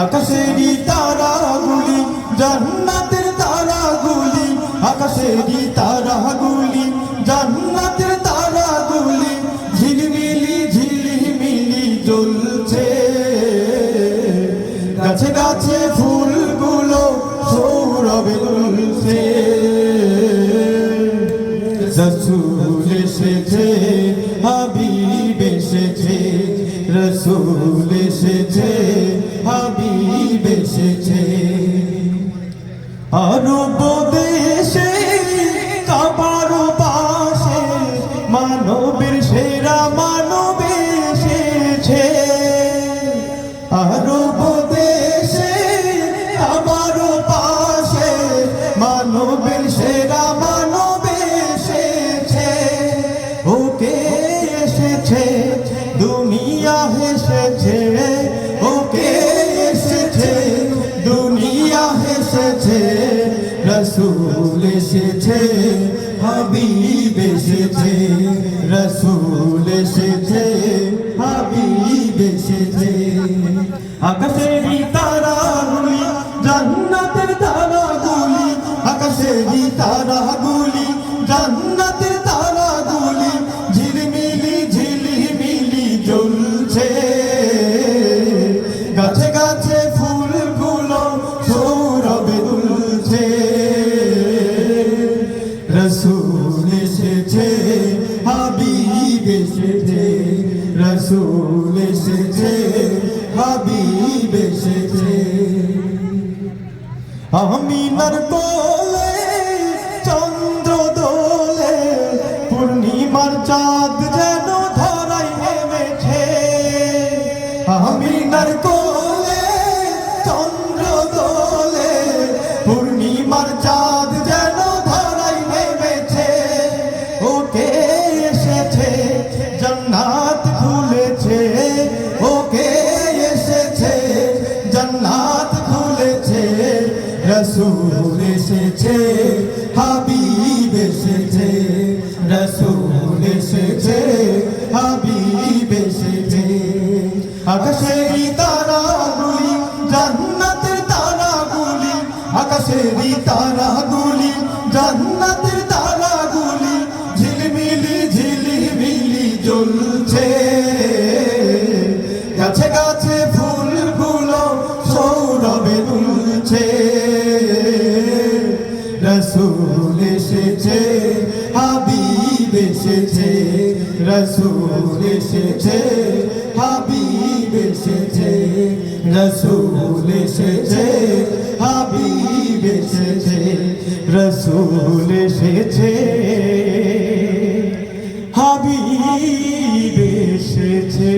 আকাশেরই তারাগুলি, জান্নাতের তারাগুলি আকাশেরই তারাগুলি, জান্নাতের তারাগুলি, ঝিলমিলি ঝিলমিলি জ্বলছে। গাছে গাছে ফুলগুলো সৌরভে দুলছে রসুল এসেছে, হাবিব এসেছে, রসুল এসেছে। এসেছে। আরব দেশে কাবার পাশে মানবের সেরা মানব এসেছে। আরব দেশে আমার পাশে মানবের সেরা মানব এসেছে। ওকে এসেছে, দুনিয়া হেসেছে রসুল এসেছে, হাবিব এসেছে, রসুল এসেছে, হাবিব এসেছে। আকাশেরই তারাগুলি, জান্নাতের তারাগুলি আকাশেরই তারাগুলি, জান্নাতের এসেছে, হাবিব এসেছে, রসুল এসেছে, হাবিব এসেছে। আমিনার কোলে চন্দ্র দোলে পূর্ণিমার চাঁদ যেন ধরাই নেমেছে। আমিনার কোলে এসেছে জান্নাত খুলেছে, ওকে এসেছে, জান্নাত খুলেছে, রসুল এসেছে, হাবিব এসেছে, রসুল এসেছে, হাবিব এসেছে। আকাশেরই তারাগুলি, জান্নাতের তারাগুলি, আকাশেরই তারাগুলি, জান্নাতের তারাগুলি জ্বলছে। গাছে গাছে ফুলগুলো সৌরভে দুলছে। রসুল এসেছে, হাবিব এসেছে। রসুল এসেছে, হাবিব এসেছে। রসুল এসেছে, হাবিব এসেছে। রসুল এসেছে। হাবিব এসেছে।